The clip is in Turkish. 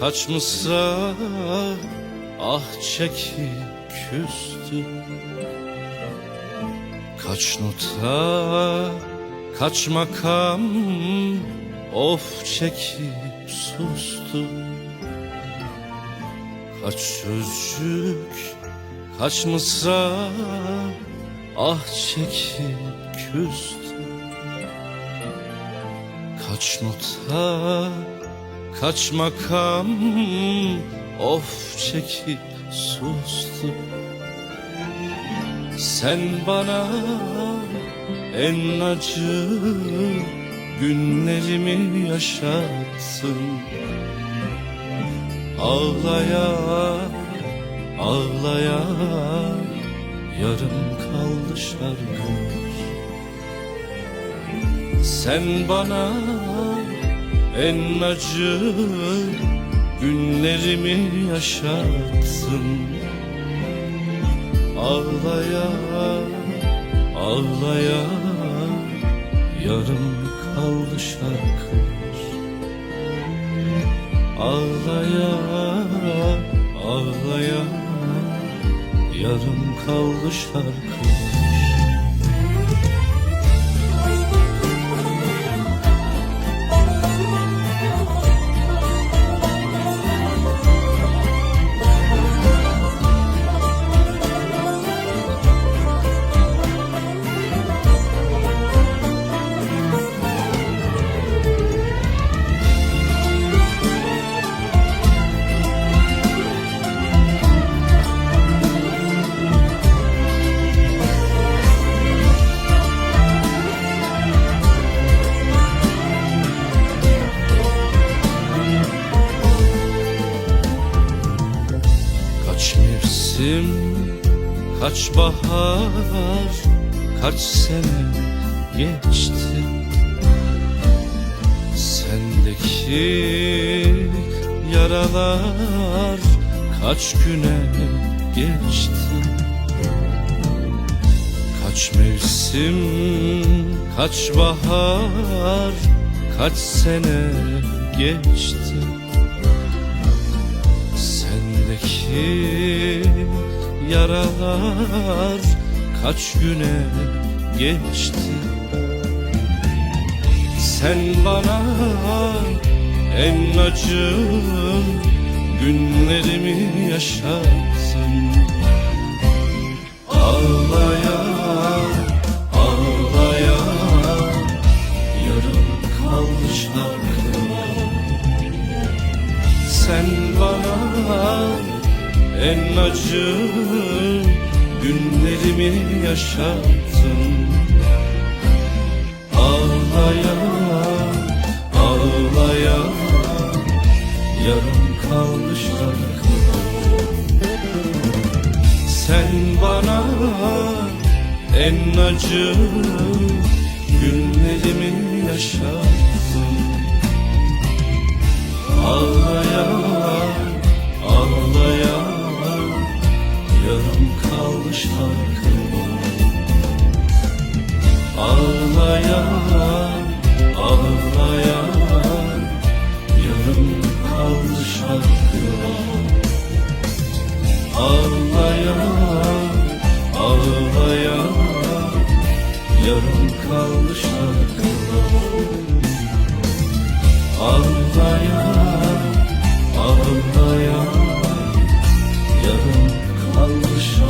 Kaç mısra ah çekip küstü. Kaç nota kaç makam of çekip sustu. Kaç sözcük kaç mısra ah çekip küstü. Kaç nota kaç makam of çekip sustu Sen bana en acı günlerimi yaşattın. Ağlaya ağlaya yarım kaldı şarkı. Sen bana en acı günlerimi yaşattın Ağlaya ağlaya yarım kaldı şarkı. Ağlaya ağlaya yarım kaldı şarkı Kaç mevsim, kaç bahar, kaç sene geçti. Sendeki yaralar kaç güne geçti? Kaç mevsim, kaç bahar, kaç sene geçti Sendeki yaralar kaç güne geçti? Sen bana en acı günlerimi yaşattın Ağlaya ağlaya yarım şarkılar sen bana en acı günlerimi yaşattın. Ağlaya ağlaya yarım kaldı şarkı Sen bana en acı günlerimi yaşattın. Ağlaya şarkı Ağlayan, ağlayan Yarım kaldı şarkı Ağlayan, ağlayan Yarım kaldı şarkı Ağlayan, ağlayan Yarım kaldı şarkı